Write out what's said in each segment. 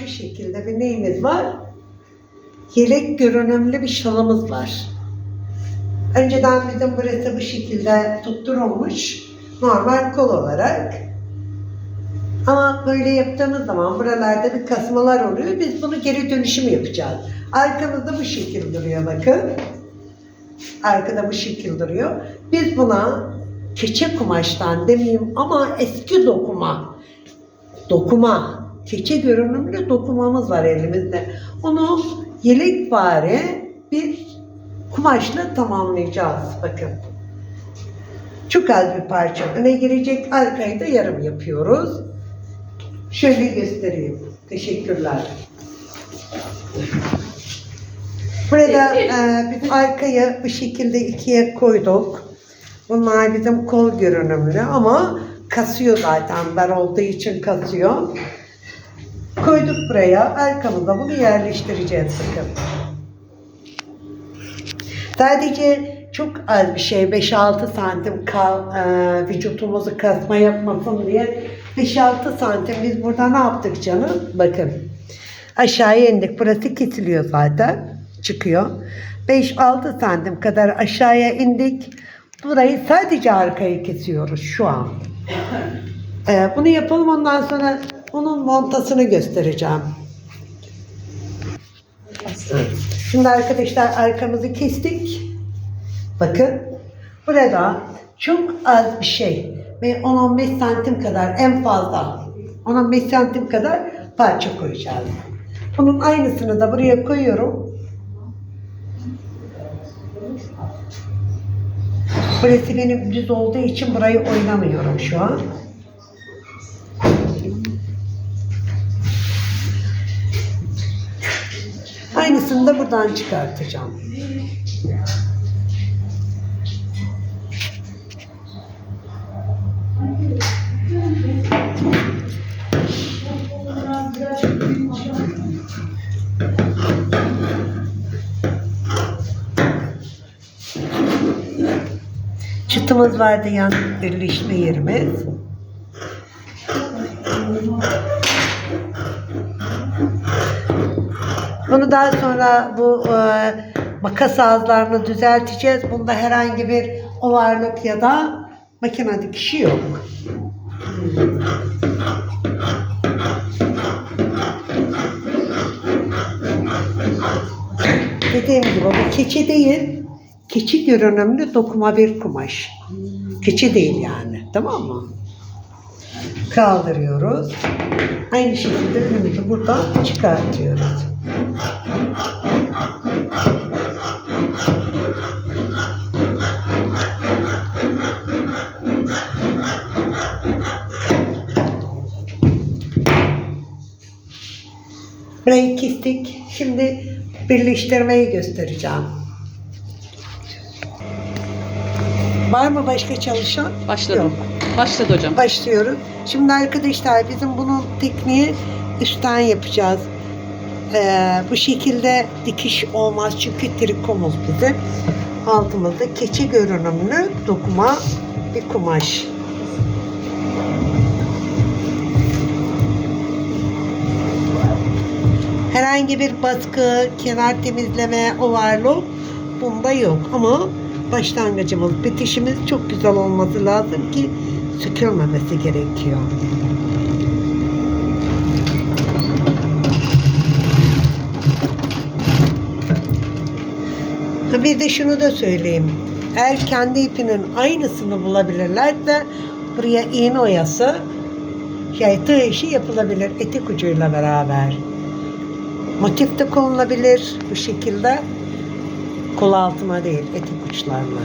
şu şekilde bir neyimiz var? Yelek görünümlü bir şalımız var. Önceden bizim burası bu şekilde tutturulmuş. Normal kol olarak. Ama böyle yaptığımız zaman buralarda bir kasmalar oluyor. Biz bunu geri dönüşüm yapacağız. Arkamızda bu şekil duruyor bakın. Arkada bu şekil duruyor. Biz buna keçe kumaştan demeyeyim ama eski dokuma. Dokuma. Keçe görünümlü dokumamız var elimizde. Onu yelek bari bir kumaşla tamamlayacağız. Bakın. Çok az bir parça öne girecek. Arkayı da yarım yapıyoruz. Şöyle göstereyim. Teşekkürler. Burada e, biz arkayı bu şekilde ikiye koyduk. Bunlar bizim kol görünümlü ama kasıyor zaten. Ben olduğu için kasıyor. Koyduk buraya. Arkamıza bunu yerleştireceğiz bakın. Sadece çok az bir şey 5-6 santim kal, e, vücutumuzu kasma yapmasın diye 5-6 santim biz burada ne yaptık canım? Bakın aşağıya indik. Burası kesiliyor zaten. Çıkıyor. 5-6 santim kadar aşağıya indik. Burayı sadece arkayı kesiyoruz şu an. E, bunu yapalım ondan sonra onun montasını göstereceğim. Şimdi arkadaşlar arkamızı kestik. Bakın. Burada çok az bir şey ve 10-15 santim kadar en fazla 10-15 santim kadar parça koyacağız. Bunun aynısını da buraya koyuyorum. Burası benim düz olduğu için burayı oynamıyorum şu an. Aynısını da buradan çıkartacağım. Çıtımız vardı yan birleşme yerimiz. Bunu daha sonra bu e, makas ağızlarını düzelteceğiz. Bunda herhangi bir ovarlık ya da makine dikişi yok. Dediğim gibi bu keçi değil, keçi görünümlü dokuma bir kumaş. Keçi değil yani. Tamam mı? Kaldırıyoruz. Aynı şekilde ürünümüzü buradan çıkartıyoruz. Burayı kestik. Şimdi birleştirmeyi göstereceğim. Var mı başka çalışan? Başladım. Yok. Başladı hocam. Başlıyoruz. Şimdi arkadaşlar bizim bunun tekniği üstten yapacağız. Ee, bu şekilde dikiş olmaz çünkü trikomuz bizim. Altımızda keçi görünümlü dokuma bir kumaş. Herhangi bir baskı, kenar temizleme, overlock bunda yok. Ama başlangıcımız, bitişimiz çok güzel olması lazım ki sökülmemesi gerekiyor. Bir de şunu da söyleyeyim. Eğer kendi ipinin aynısını bulabilirlerse buraya iğne oyası şey, tığ işi yapılabilir etek ucuyla beraber. Motif de konulabilir bu şekilde. Kol altıma değil, etek uçlarına.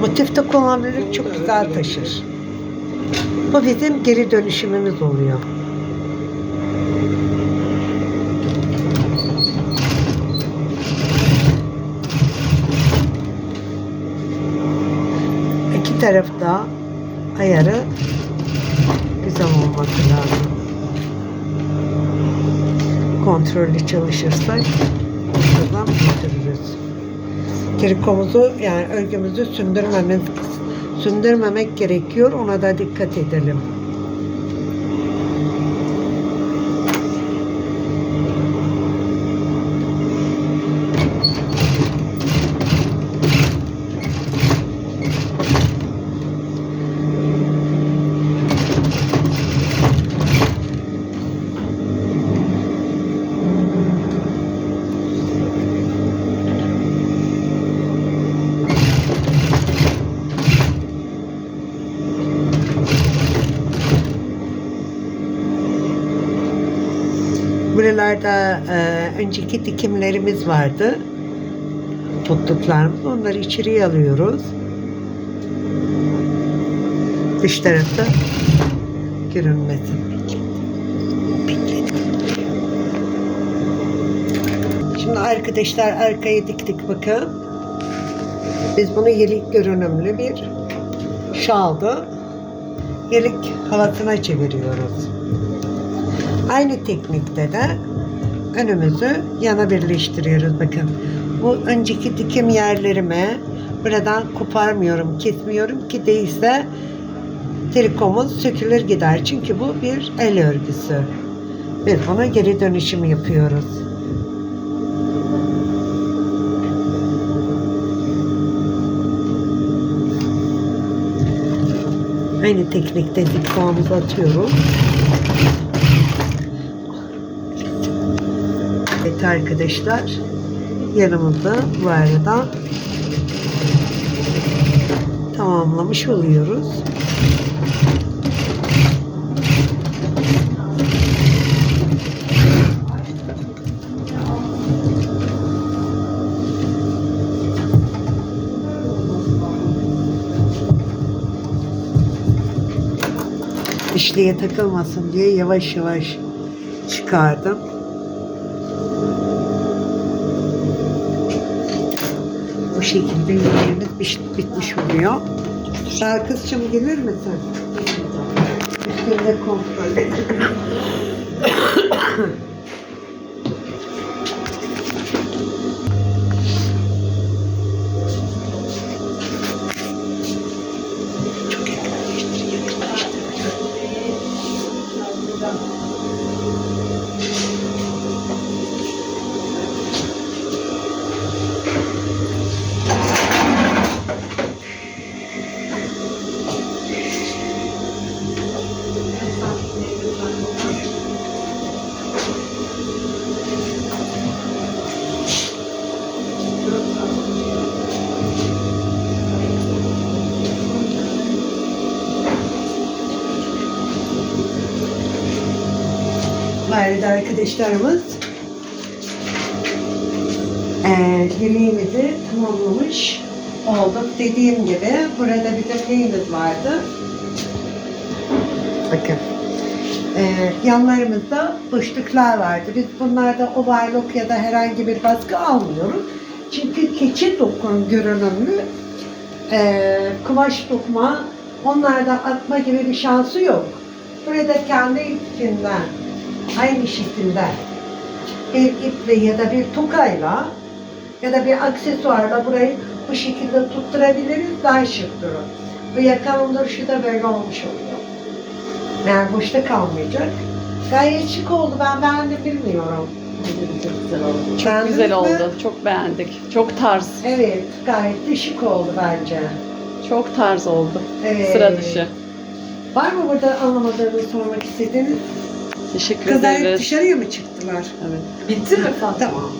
Motif de konulabilir, çok güzel taşır. Bu bizim geri dönüşümümüz oluyor. İki tarafta ayarı güzel olması lazım. Kontrollü çalışırsak şuradan götürürüz. Trikomuzu yani örgümüzü sündürmemiz sündürmemek gerekiyor. Ona da dikkat edelim. Buralarda e, önceki dikimlerimiz vardı. Tutluklarımız. Onları içeriye alıyoruz. Dış tarafta görünmesin. Şimdi arkadaşlar arkaya diktik bakın. Biz bunu yelik görünümlü bir şaldı. Yelik halatına çeviriyoruz. Aynı teknikte de önümüzü yana birleştiriyoruz. Bakın bu önceki dikim yerlerimi buradan koparmıyorum, kesmiyorum ki değilse trikomuz sökülür gider. Çünkü bu bir el örgüsü. Biz buna geri dönüşüm yapıyoruz. Aynı teknikte dikmamızı atıyoruz. Evet arkadaşlar yanımızda bu arada tamamlamış oluyoruz. dişliğe takılmasın diye yavaş yavaş çıkardım. Şekilde yüzeyimiz biş- bitmiş oluyor. Sağ kızcığım gelir misin? Üstünde kontrol et. Mahallede arkadaşlarımız eee yemeğimizi tamamlamış olduk. Dediğim gibi burada bir de neyimiz vardı? Bakın. Eee yanlarımızda boşluklar vardı. Biz bunlarda overlock ya da herhangi bir baskı almıyoruz. Çünkü keçi dokun görünümlü eee kumaş dokuma onlarda atma gibi bir şansı yok. Burada kendi içinden aynı şekilde bir iple ya da bir tokayla ya da bir aksesuarla burayı bu şekilde tutturabiliriz daha şık durur. Bu yakanın duruşu da böyle olmuş oluyor. Yani boşta kalmayacak. Gayet şık oldu. Ben beğendim bilmiyorum. Çok güzel oldu. Çok Beğendiniz güzel mi? oldu. Çok beğendik. Çok tarz. Evet, gayet de şık oldu bence. Çok tarz oldu. Evet. Sıra dışı. Var mı burada anlamadığınızı sormak istediğiniz? Teşekkür Kızlar ederiz. dışarıya mı çıktılar? Evet. Bitti mi Fatma? Tamam.